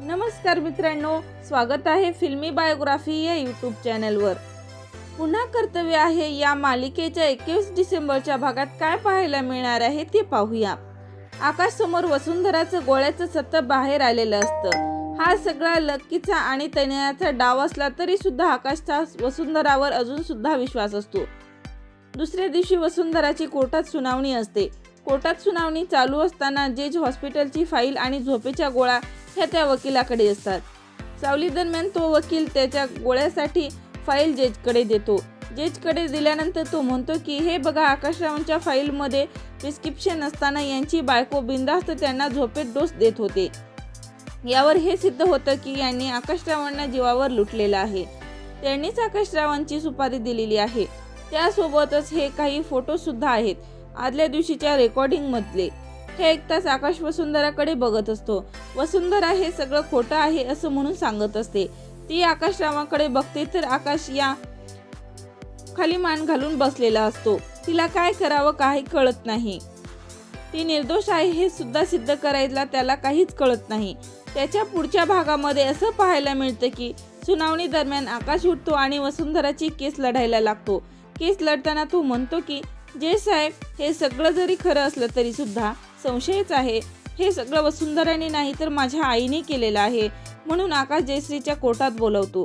नमस्कार मित्रांनो स्वागत आहे फिल्मी बायोग्राफी या यूट्यूब चॅनलवर. पुन्हा कर्तव्य आहे या मालिकेच्या एकवीस डिसेंबरच्या भागात काय पाहायला मिळणार आहे ते पाहूया. आकाश समोर वसुंधराचं गोळ्याचं सतत बाहेर आलेलं असतं. हा सगळा लक्कीचा आणि तैनाचा डाव असला तरी सुद्धा आकाशचा वसुंधरावर अजून सुद्धा विश्वास असतो. दुसऱ्या दिवशी वसुंधराची कोर्टात सुनावणी असते. कोर्टात सुनावणी चालू असताना जेज हॉस्पिटलची फाईल आणि झोपेच्या गोळ्या ह्या त्या वकिलाकडे असतात. सावली दरम्यान तो वकील त्याच्या गोळ्यासाठी फाईल जेजकडे देतो. जेजकडे दिल्यानंतर तो म्हणतो की हे बघा आकाशरावांच्या फाईलमध्ये प्रिस्क्रिप्शन असताना यांची बायको बिंदास्त त्यांना झोपेत डोस देत होते. यावर हे सिद्ध होतं की यांनी आकाशरावांना जीवावर लुटलेलं आहे. त्यांनीच आकाशरावांची सुपारी दिलेली आहे. त्यासोबतच हे काही फोटोसुद्धा आहेत. आदल्या दिवशीच्या रेकॉर्डिंगमधले हे हे ऐकताच आकाश वसुंधराकडे बघत असतो. वसुंधरा हे सगळं खोटं आहे असं म्हणून सांगत असते. ती आकाशरावाकडे बघते तर आकाश या खाली मान घालून बसलेला असतो. तिला काय करावं काही कळत नाही. ती निर्दोष आहे हे सुद्धा सिद्ध करायला त्याला काहीच कळत नाही. त्याच्या पुढच्या भागामध्ये असं पाहायला मिळतं की सुनावणी दरम्यान आकाश उठतो आणि वसुंधराची केस लढायला लागतो. केस लढताना तो म्हणतो की जे साहेब हे सगळं जरी खरं असलं तरी सुद्धा संशयच आहे. हे सगळं वसुंधराने नाही तर माझ्या आईने केलेलं आहे म्हणून आकाश जयश्रीच्या कोर्टात बोलवतो.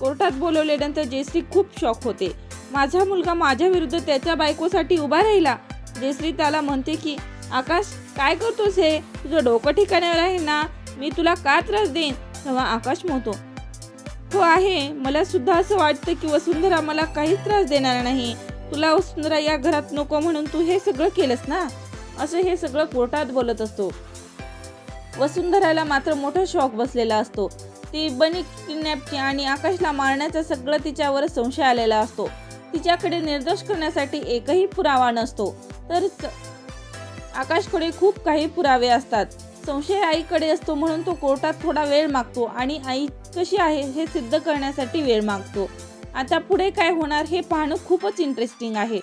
कोर्टात बोलवल्यानंतर जयश्री खूप शॉक होते. माझा मुलगा माझ्या विरुद्ध त्याच्या बायकोसाठी उभा राहिला. जयश्री त्याला म्हणते की आकाश काय करतोस हे? तुझं डोकं ठिकाणावर आहे ना? मी तुला का त्रास देईन? तेव्हा आकाश म्हणतो हो आहे. मला सुद्धा असं वाटतं की वसुंधरा मला काहीच त्रास देणार नाही. तुला वसुंधरा या घरात नको म्हणून तू हे सगळं केलंस ना? असं हे सगळं कोर्टात बोलत असतो. वसुंधराला मात्र मोठा शॉक बसलेला असतो. ती बनी किडनॅपची आणि आकाशला मारण्याचा सगळं तिच्यावर संशय आलेला असतो. तिच्याकडे निर्दोष करण्यासाठी एकही पुरावा नसतो. तर आकाशकडे खूप काही पुरावे असतात. संशय आईकडे असतो म्हणून तो कोर्टात थोडा वेळ मागतो आणि आई कशी आहे हे सिद्ध करण्यासाठी वेळ मागतो. आता पुढे काय होणार हे पाहणं खूपच इंटरेस्टिंग आहे.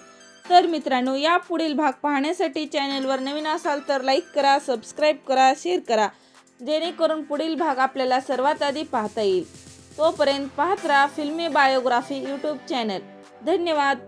तर मित्रांनो या पुढील भाग पाहण्यासाठी चॅनलवर नवीन असाल तर लाईक करा सबस्क्राईब करा शेअर करा. जेणेकरून पुढील भाग आपल्याला सर्वात आधी पाहता येईल. तोपर्यंत पाहत राहा फिल्मी बायोग्राफी यूट्यूब चॅनल धन्यवाद.